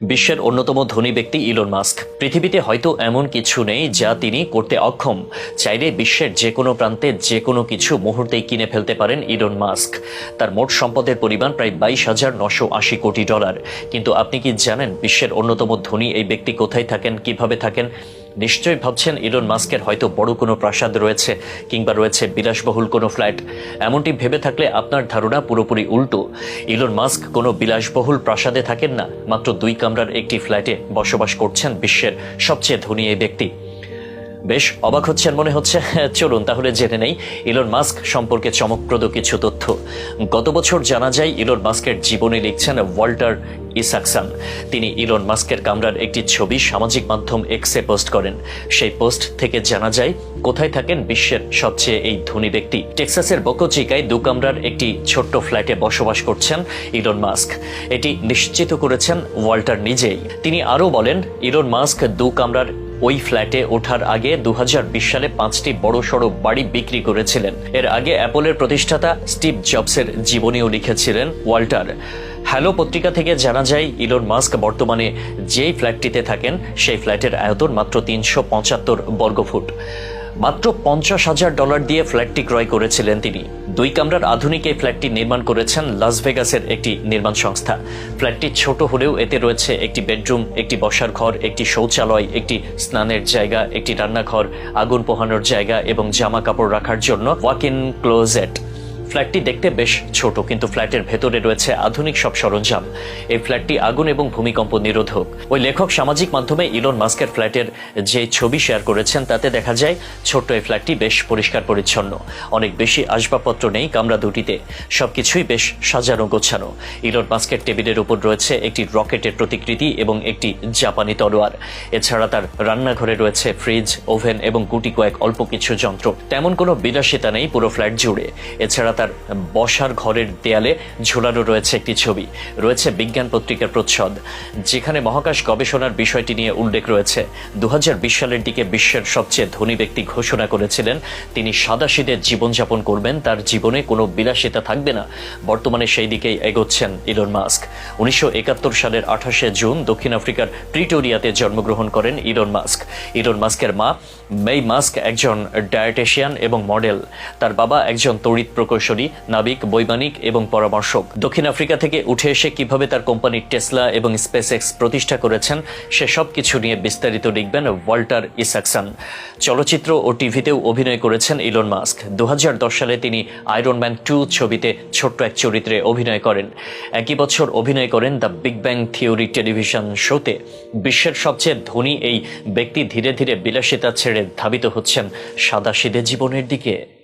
বিশ্বের অন্যতম ধনী ব্যক্তি ইলন মাস্ক পৃথিবীতে হয়তো এমন কিছু নেই যা তিনি করতে অক্ষম। চাইলে বিশ্বের যে কোনো প্রান্তে যে কোনো কিছু মুহূর্তেই কিনে ফেলতে পারেন ইলন মাস্ক তার মোট সম্পদের পরিমাণ প্রায় বাইশ হাজার নশো আশি কোটি ডলার। কিন্তু আপনি কি জানেন বিশ্বের অন্যতম ধনী এই ব্যক্তি কোথায় থাকেন, কীভাবে থাকেন? নিশ্চয়ই ভাবছেন ইলন মাস্কের হয়তো বড় কোনো প্রাসাদ রয়েছে কিংবা রয়েছে বিলাসবহুল কোনো ফ্ল্যাট। এমনটি ভেবে থাকলে আপনার ধারণা পুরোপুরি উল্টো। ইলন মাস্ক কোনো বিলাসবহুল প্রাসাদে থাকেন না, মাত্র দুই কামরার একটি ফ্ল্যাটে বসবাস করছেন বিশ্বের সবচেয়ে ধনী এই ব্যক্তি। বেশ অবাক হচ্ছেন মনে হচ্ছে। চলুন তাহলে জেনে নেই, ইলন মাস্ক সম্পর্কে চমকপ্রদ কিছু তথ্য। গত বছর জানা যায়, ইলন মাস্কের জীবনী লিখছেন ওয়াল্টার ইসাকসান। তিনি ইলন মাস্কের কামরার একটি ছবি সামাজিক মাধ্যম এক্সে পোস্ট করেন। সেই পোস্ট থেকে জানা যায়, কোথায় থাকেন বিশ্বের সবচেয়ে এই ধনী ব্যক্তি। টেক্সাসের বকচিকায় দু কামরার একটি ছোট্ট ফ্ল্যাটে বসবাস করছেন ইলন মাস্ক। এটি নিশ্চিত করেছেন ওয়াল্টার নিজেই। তিনি আরও বলেন, ইলন মাস্ক দু কামরার ওই ফ্ল্যাটে ওঠার আগে দু হাজার বিশ সালে পাঁচটি বড় সড়ো বাড়ি বিক্রি করেছিলেন। এর আগে অ্যাপলের প্রতিষ্ঠাতা স্টিভ জবসের জীবনীও লিখেছিলেন ওয়াল্টার। হ্যালো পত্রিকা থেকে জানা যায়, ইলন মাস্ক বর্তমানে যেই ফ্ল্যাটটিতে থাকেন, সেই ফ্ল্যাটের আয়তন মাত্র তিনশো পঁচাত্তর বর্গফুট। মাত্র পঞ্চাশ হাজার ডলার দিয়ে ফ্ল্যাটটি ক্রয় করেছিলেন তিনি। দুই কামরার আধুনিক এই ফ্ল্যাটটি নির্মাণ করেছেন লাস ভেগাসের একটি নির্মাণ সংস্থা। ফ্ল্যাটটি ছোট হলেও এতে রয়েছে একটি বেডরুম, একটি বসার ঘর, একটি শৌচালয়, একটি স্নানের জায়গা, একটি রান্নাঘর, আগুন পোহানোর জায়গা এবং জামা কাপড় রাখার জন্য ওয়াক ইন ক্লোজেট ফ্ল্যাটটি দেখতে বেশ ছোট, কিন্তু ফ্ল্যাটের ভেতরে রয়েছে আধুনিক সব সরঞ্জাম। এই ফ্ল্যাটটি আগুন এবং ভূমিকম্প নিরোধক। ওই লেখক সামাজিক মাধ্যমে ইলন মাস্কের ফ্ল্যাটের যে ছবি শেয়ার করেছেন, তাতে দেখা যায় ছোট্ট এই ফ্ল্যাটটি বেশ পরিষ্কার পরিচ্ছন্ন। অনেক বেশি আসবাবপত্র নেই কামরা দুটিতে। সবকিছুই বেশ সাজানো গোছানো। ইলন মাস্কের টেবিলের উপর রয়েছে একটি রকেটের প্রতিকৃতি এবং একটি জাপানি তলোয়ার। এছাড়া তার রান্নাঘরে রয়েছে ফ্রিজ, ওভেন এবং গুটি কয়েক অল্প কিছু যন্ত্র। তেমন কোনো বিলাসিতা নেই পুরো ফ্ল্যাট জুড়ে। এছাড়া তার বসার ঘরের দেয়ালে ঝোলানো রয়েছে একটি ছবি। রয়েছে বিজ্ঞান পত্রিকার প্রচ্ছদ, যেখানে মহাকাশ গবেষণার বিষয়টি নিয়ে উল্লেখ রয়েছে। দু সালের দিকে বিশ্বের সবচেয়ে ধনী ব্যক্তি ঘোষণা করেছিলেন, তিনি সাদাশিদে জীবনযাপন করবেন, তার জীবনে কোনো বিলাসিতা থাকবে না। বর্তমানে সেই দিকেই এগোচ্ছেন ইলন মাস্ক। উনিশশো একাত্তর সালের আঠাশে জুন দক্ষিণ আফ্রিকার প্রিটোরিয়াতে জন্মগ্রহণ করেন ইলন মাস্ক। ইলন মাস্কের মা মেই মাস্ক একজন ডায়েটেশিয়ান এবং মডেল। তার বাবা একজন তড়িৎ প্রকৌশলী। নাবিক, বৈমানিক এবং পরামর্শক। দক্ষিণ আফ্রিকা থেকে উঠে এসে কীভাবে তার কোম্পানি টেসলা এবং স্পেস প্রতিষ্ঠা করেছেন, সে সব কিছু নিয়ে বিস্তারিত লিখবেন ওয়াল্টার ইসাকসান। চলচ্চিত্র ও টিভিতেও অভিনয় করেছেন ইলন মাস্ক। দু হাজার দশ সালে তিনি আয়রন ম্যান টু ছবিতে ছোট্ট এক চরিত্রে অভিনয় করেন। একই বছর অভিনয় করেন the Big Bang Theory television শোতে। বিশ্বের সবচেয়ে ধনী এই ব্যক্তি ধীরে ধীরে বিলাসিতা ছেড়ে ধাবিত হচ্ছেন সাদাসিদে জীবনের দিকে।